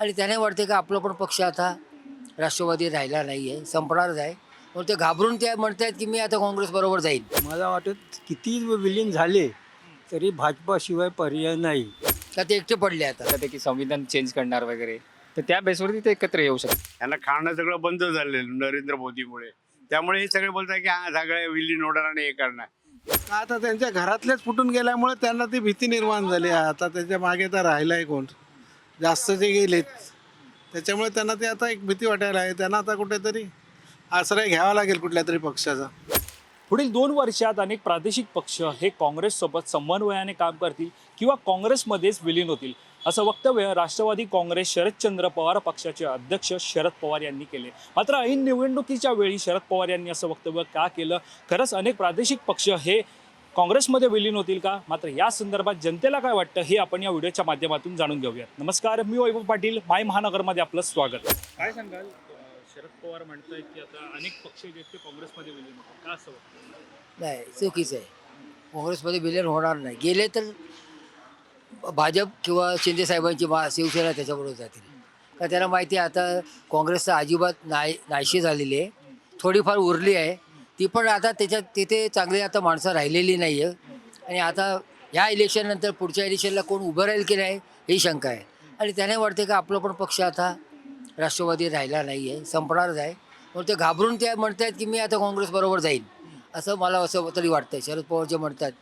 आणि त्याने वाटते का आपलं पण पक्ष आता राष्ट्रवादी राहिला नाही आहे संपणारच आहे म्हणून ते घाबरून ते म्हणतायत की मी आता काँग्रेस बरोबर जाईन. मला वाटत किती विलीन झाले तरी भाजपाशिवाय पर्याय नाही. का ते एकटे पडले आता. आता ते की संविधान चेंज करणार वगैरे. तर त्या बेसवरती ते एकत्र येऊ शकतात. त्यांना खाणं सगळं बंद झालेलं नरेंद्र मोदीमुळे. त्यामुळे हे सगळे बोलतात की हा सगळे विलीन होणार आणि हे करणार. आता त्यांच्या घरातलेच फुटून गेल्यामुळे त्यांना ती भीती निर्माण झाली. आता त्याच्यामागे तर राहिलाय कोण? जास्त जे गेलेत. त्याच्यामुळे त्यांना ते आता एक भीती वाटायला आहे त्यांना आता कुठेतरी आश्रय घ्यावा लागेल कुठल्या तरी पक्षाचा. पुढील दोन वर्षात अनेक प्रादेशिक पक्ष हे काँग्रेससोबत समन्वयाने काम करतील किंवा काँग्रेसमध्येच विलीन होतील असं वक्तव्य राष्ट्रवादी काँग्रेस शरदचंद्र पवार पक्षाचे अध्यक्ष शरद पवार यांनी केले. मात्र ऐन निवडणुकीच्या वेळी शरद पवार यांनी असं वक्तव्य का केलं? खरंच अनेक प्रादेशिक पक्ष हे काँग्रेसमध्ये विलीन होतील का? मात्र या संदर्भात जनतेला काय वाटतं हे आपण या व्हिडिओच्या माध्यमातून जाणून घेऊयात. नमस्कार मी वैभव पाटील माय महानगरमध्ये आपलं स्वागत. काय सांगाल? शरद पवार म्हणतायत की आता अनेक पक्ष जे ते काँग्रेसमध्ये विलीन होतील का असं नाही चुकीचं आहे. काँग्रेसमध्ये विलीन होणार नाही. गेले तर भाजप किंवा शिंदे साहेबांची मा शिवसेना त्याच्याबरोबर जातील. का त्यांना माहिती आहे आता काँग्रेसचं अजिबात नाही नाहीशी झालेली आहे. थोडीफार उरली आहे. ती पण आता त्याच्यात तिथे चांगली आता माणसं राहिलेली नाही आहे आणि आता ह्या इलेक्शननंतर पुढच्या इलेक्शनला कोण उभं राहील की नाही ही शंका आहे. आणि त्याने वाटते का आपलं पण पक्ष आता राष्ट्रवादी राहिला नाही आहे संपणारच आहे. म्हणून ते घाबरून त्या म्हणत आहेत की मी आता काँग्रेस बरोबर जाईन. असं मला असं तरी वाटतंय. शरद पवार जे म्हणतात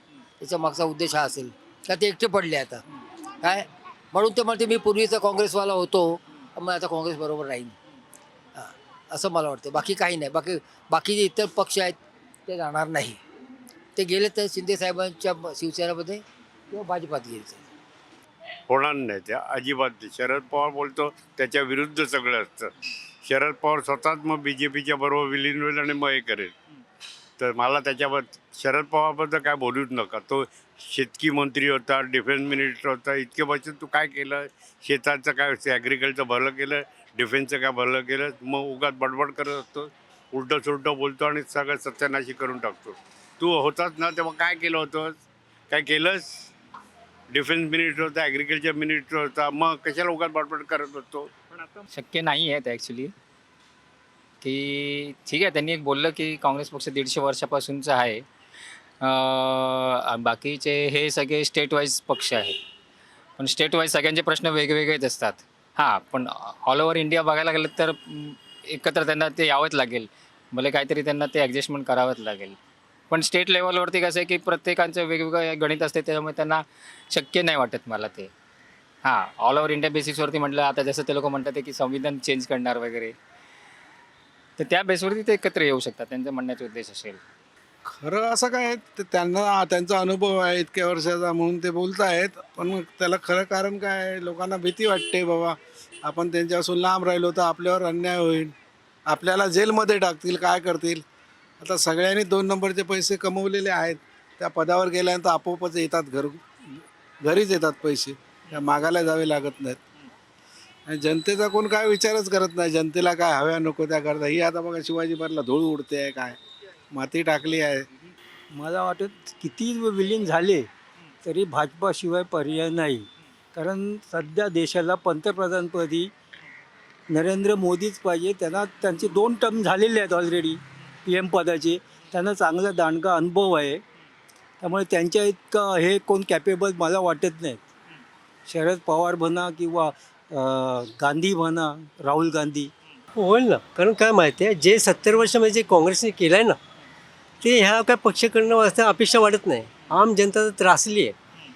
त्याच्या मागचा उद्देश हा असेल. का ते एकटे पडले आता. काय? म्हणून ते म्हणते मी पूर्वीचा काँग्रेसवाला होतो मग आता काँग्रेस बरोबर राहीन. असं मला वाटतं. बाकी काही नाही. बाकी बाकी जे इतर पक्ष आहेत ते जाणार नाही. ते गेले तर शिंदे साहेबांच्या शिवसेनेमध्ये किंवा भाजपात गेले होणार नाही. त्या अजिबात नाही. शरद पवार बोलतो त्याच्या विरुद्ध सगळं असतं. शरद पवार स्वतःच मग बी जे पीच्या बरोबर विलीन होईल आणि मग हे करेल. तर मला त्याच्याबद्दल शरद पवारबद्दल काय बोलूच नका. तो शेतकी मंत्री होता डिफेन्स मिनिस्टर होता इतके वर्ष तू काय केलं? शेताचं काय ॲग्रिकल्चर भलं केलं? डिफेन्सचं काय भलं केलं मग उगाच बडबड करत असतो. उलटं सुलटं बोलतो आणि सगळं सत्यानाशी करून टाकतो. तू होताच ना तेव्हा काय केलं होतंस? काय केलंस? डिफेन्स मिनिस्टर होता ॲग्रिकल्चर मिनिस्टर होता मग कशाला उगाच बडबड करत असतो? पण आता शक्य नाही आहे ॲक्च्युली की ठीक आहे त्यांनी एक बोललं की काँग्रेस पक्ष दीडशे वर्षापासूनचं आहे. अं, बाकीचे हे सगळे स्टेट वाईज पक्ष आहेत. पण स्टेट वाईज सगळ्यांचे प्रश्न वेगवेगळेच असतात. हां पण ऑल ओव्हर इंडिया बघायला गेलं तर एकत्र त्यांना ते यावंच लागेल. भले काहीतरी त्यांना ते ॲडजस्टमेंट करावंच लागेल. पण स्टेट लेवलवरती कसं आहे की प्रत्येकाचं वेगवेगळं गणित असते त्याच्यामुळे त्यांना शक्य नाही वाटत मला ते. हां ऑल ओव्हर इंडिया बेसिसवरती म्हटलं आता जसं ते लोक म्हणतात की संविधान चेंज करणार वगैरे. तर त्या बेसवरती ते एकत्र येऊ शकतात त्यांचा म्हणण्याचा उद्देश असेल. खरं असं काय ते त्यांना त्यांचा अनुभव आहे इतक्या वर्षाचा म्हणून ते बोलत आहेत पण मग त्याला खरं कारण काय आहे? लोकांना भीती वाटते बाबा आपण त्यांच्यापासून लांब राहिलो तर आपल्यावर अन्याय होईल. आपल्याला जेलमध्ये टाकतील काय करतील? आता सगळ्यांनी दोन नंबरचे पैसे कमवलेले आहेत. त्या पदावर गेल्यानंतर आपोआपच येतात घर घरीच येतात पैसे. त्या मागायला जावे लागत नाहीत. आणि जनतेचा कोण काय विचारच करत नाही जनतेला काय हव्या नको त्या करता. ही आता बघा शिवाजी पार्कला धूळ उडते आहे काय? माती टाकली आहे. मला वाटत किती विलीन झाले तरी भाजपाशिवाय पर्याय नाही. कारण सध्या देशाला पंतप्रधानपदी नरेंद्र मोदीच पाहिजे. त्यांना त्यांचे दोन टर्म झालेले आहेत ऑलरेडी पी एम पदाचे. त्यांना चांगला दांडगा अनुभव आहे. त्यामुळे त्यांच्या इतकं हे कोण कॅपेबल मला वाटत नाहीत शरद पवार म्हणा किंवा गांधी म्हणा राहुल गांधी. होईल ना. कारण काय माहिती आहे जे सत्तर वर्षामध्ये जे काँग्रेसने केलं आहे ना ते ह्या काय पक्षाकडनं वाचता अपेक्षा वाढत नाही. आम जनता तर त्रासली आहे.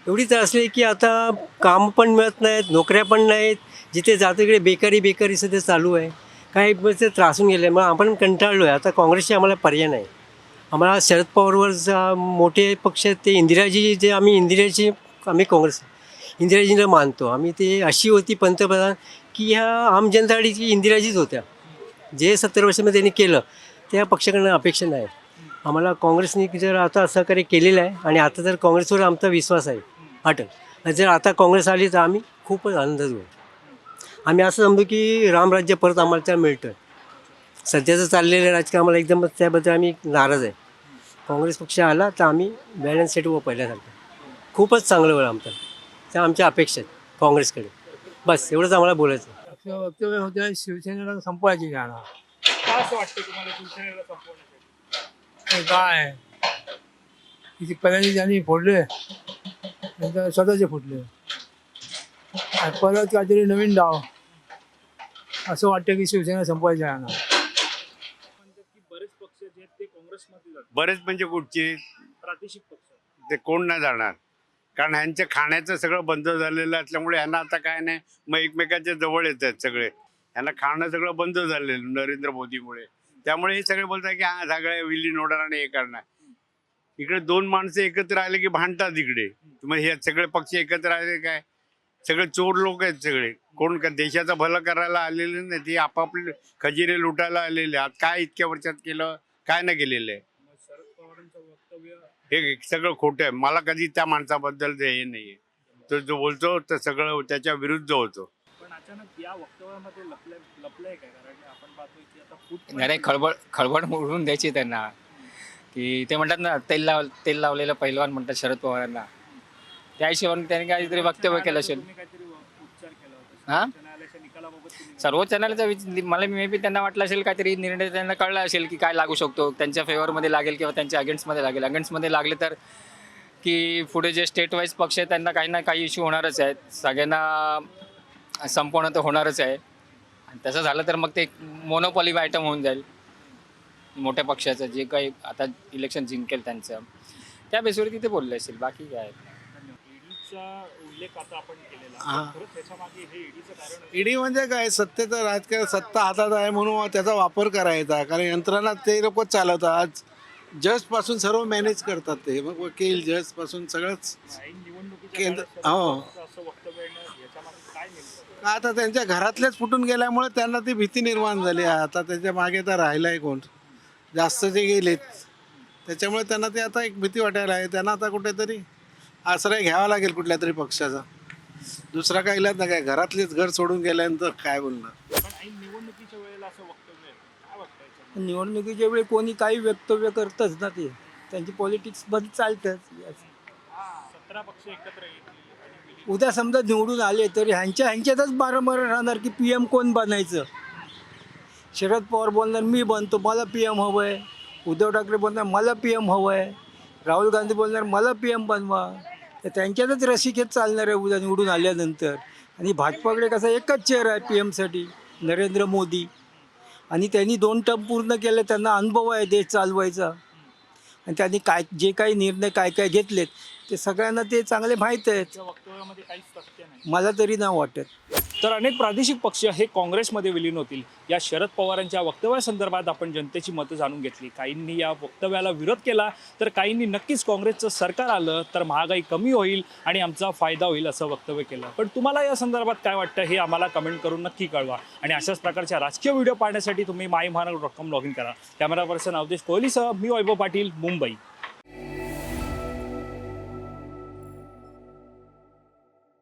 एवढी त्रासली आहे की आता काम पण मिळत नाहीत नोकऱ्या पण नाहीत. जिथे जातो तिकडे बेकारी बेकारी सध्या चालू आहे. काही ते त्रासून गेले मग आपण कंटाळलो आहे आता काँग्रेसचे आम्हाला पर्याय नाही. आम्हाला शरद पवारवर मोठे पक्ष आहेत ते इंदिराजी जे आम्ही इंदिराजी आम्ही काँग्रेस इंदिराजीला मानतो. आम्ही ते अशी होती पंतप्रधान की ह्या आम जनतासाठी इंदिराजीच होत्या. जे सत्तर वर्षामध्ये त्यांनी केलं त्या पक्षाकडनं अपेक्षा नाही. आम्हाला काँग्रेसने जर आता सहकार्य केलेलं आहे आणि आता तर काँग्रेसवर आमचा विश्वास आहे अटल आणि जर आता काँग्रेस आली तर आम्ही खूपच आनंदात होऊ. आम्ही असं समजू की रामराज्य परत आम्हाला त्या मिळतं सध्याचं चाललेलं राजकारण आम्हाला एकदम त्याबद्दल आम्ही नाराज आहे. काँग्रेस पक्ष आला तर आम्ही बॅलन्स सेट व पहिल्यासारखं खूपच चांगलं वेळ आमचं. त्या आमच्या अपेक्षा आहेत काँग्रेसकडे. बस एवढंच आम्हाला बोलायचं आहे. वक्तव्य होतं शिवसेनेला संपवायची जाणार असं वाटतं तुम्हाला शिवसेनेला संपवण्यासाठी हे काय? किती पहिल्यांदा त्यांनी फोडले नंतर स्वतःचे फुटले आणि परत काहीतरी नवीन डाव. असं वाटतं की शिवसेना संपवायची आहे ना बरेच पक्ष जे आहेत ते काँग्रेसमध्ये जातात बरेच म्हणजे कुठचे? प्रादेशिक पक्ष ते कोण नाही जाणार. कारण ह्यांचं खाण्याचं सगळं बंद झालेलं असल्यामुळे ह्यांना आता काय नाही मग एकमेकांच्या जवळ येत आहेत सगळे. ह्यांना खाणं सगळं बंद झालेलं नरेंद्र मोदीमुळे. त्यामुळे हे सगळे बोलतात की हा सगळे विली होणार आणि हे करणार. इकडे दोन माणसं एकत्र आले की भांडतात इकडे. मग हे सगळे पक्ष एकत्र आले काय? सगळे चोर लोक आहेत सगळे. कोण का देशाचं भलं करायला आलेले नाही ते आपापले खजिरे लुटायला आलेले. आज काय इतक्या वर्षात केलं? काय नाही केलेलं. आहे हे सगळं खोटं आहे. मला कधी त्या माणसाबद्दल हे नाहीये. तो जो बोलतो तर सगळं त्याच्या विरुद्ध होतो. पण अचानक या वक्तव्यामध्ये लपलंय लपलंय काय? कारण आपण पाहतोय की नाही खळबळ खळबळ मोडून द्यायची त्यांना. की ते म्हणतात ना तेल लाव तेल लावलेलं पहिलवान म्हणतात शरद पवारांना. त्या हिशोबाने त्यांनी काहीतरी वक्तव्य केलं असेल. हा? सर्वोच्च न्यायालयाचा विच- मला मे बी त्यांना वाटलं असेल काहीतरी निर्णय त्यांना कळला असेल की काय लागू शकतो. त्यांच्या फेवरमध्ये लागेल किंवा त्यांच्या अगेन्स्टमध्ये लागेल. अगेन्स्टमध्ये लागले तर की पुढे जे स्टेट वाईज पक्ष आहेत त्यांना काही ना काही इश्यू होणारच आहेत. सगळ्यांना संपवणं तर होणारच आहे. तसं झालं तर मग ते मोनोपॉली आयटम होऊन जाईल. मोठ्या पक्षाचं जे काही आता इलेक्शन जिंकेल त्यांचं. त्या बेसवरती ते बोलले असेल. बाकी काय? ईडीचा उल्लेख आता आपण केलेला हा. खरंच त्याच्यामागे हे ईडीचं कारण आहे. ईडी म्हणजे काय? सत्तेचं राजकारण सत्ता हातात आहे म्हणून त्याचा वापर करायचा. कारण यंत्रणा ते लोकच चालवतात. आज जजपासून सर्व मॅनेज करतात ते. मग वकील जजपासून सगळंच ऐन निवडणुकीच्या केंद्र- हो. आता त्यांच्या घरातलेच फुटून गेल्यामुळे त्यांना ती भीती निर्माण झाली. आता त्याच्यामागे तर राहिलाय कोण? जास्त ते गेलेत त्याच्यामुळे त्यांना ते आता एक भीती वाटायला आहे त्यांना आता कुठेतरी आश्रय घ्यावा लागेल कुठल्या तरी पक्षाचा. दुसरा काय इलाज नाही काय घरातलेच घर सोडून गेल्यानंतर काय बोलणार? निवडणुकीच्या वेळेला असं वक्तव्य आहे काय वाटतं याच्यामध्ये? निवडणुकीच्या वेळी कोणी काही वक्तव्य करतच ना ते. त्यांची पॉलिटिक्समध्ये चालतंच. सतरा पक्ष एकत्र येतील. उद्या समजा निवडून आले तरी ह्यांच्या ह्यांच्यातच बारंबार राहणार की पी एम कोण बनायचं? शरद पवार बोलणार मी बनतो मला पी एम हवं आहे उद्धव ठाकरे बोलणार मला पी एम हवं आहे राहुल गांधी बोलणार मला पी एम बनवा. तर त्यांच्यातच रसिकेत चालणार आहे उद्या निवडून आल्यानंतर. आणि भाजपाकडे कसा एकच चेअर आहे पी एमसाठी नरेंद्र मोदी. आणि त्यांनी दोन टर्म पूर्ण केले त्यांना अनुभव आहे देश चालवायचा. आणि त्यांनी काय जे काही निर्णय काय काय घेतलेत ते सगळ्यांना ते चांगले माहीत आहेत. त्या वक्तव्यामध्ये काहीच तथ्य नाही. मला तरी नाही वाटत. तर अनेक प्रादेशिक पक्ष हे काँग्रेसमध्ये विलीन होतील. या शरद पवारांच्या वक्तव्यासंदर्भात आपण जनतेची मतं जाणून घेतली. काहींनी या वक्तव्याला विरोध केला तर काहींनी नक्कीच काँग्रेसचं सरकार आलं तर महागाई कमी होईल आणि आमचा फायदा होईल असं वक्तव्य केलं. पण तुम्हाला या संदर्भात काय वाटतं हे आम्हाला कमेंट करून नक्की कळवा. आणि अशाच प्रकारच्या राजकीय व्हिडिओ पाहण्यासाठी तुम्ही my Mahanagar dot com log in करा. कॅमेरा पर्सन अवधेश कोहलीसह मी वैभव पाटील मुंबई.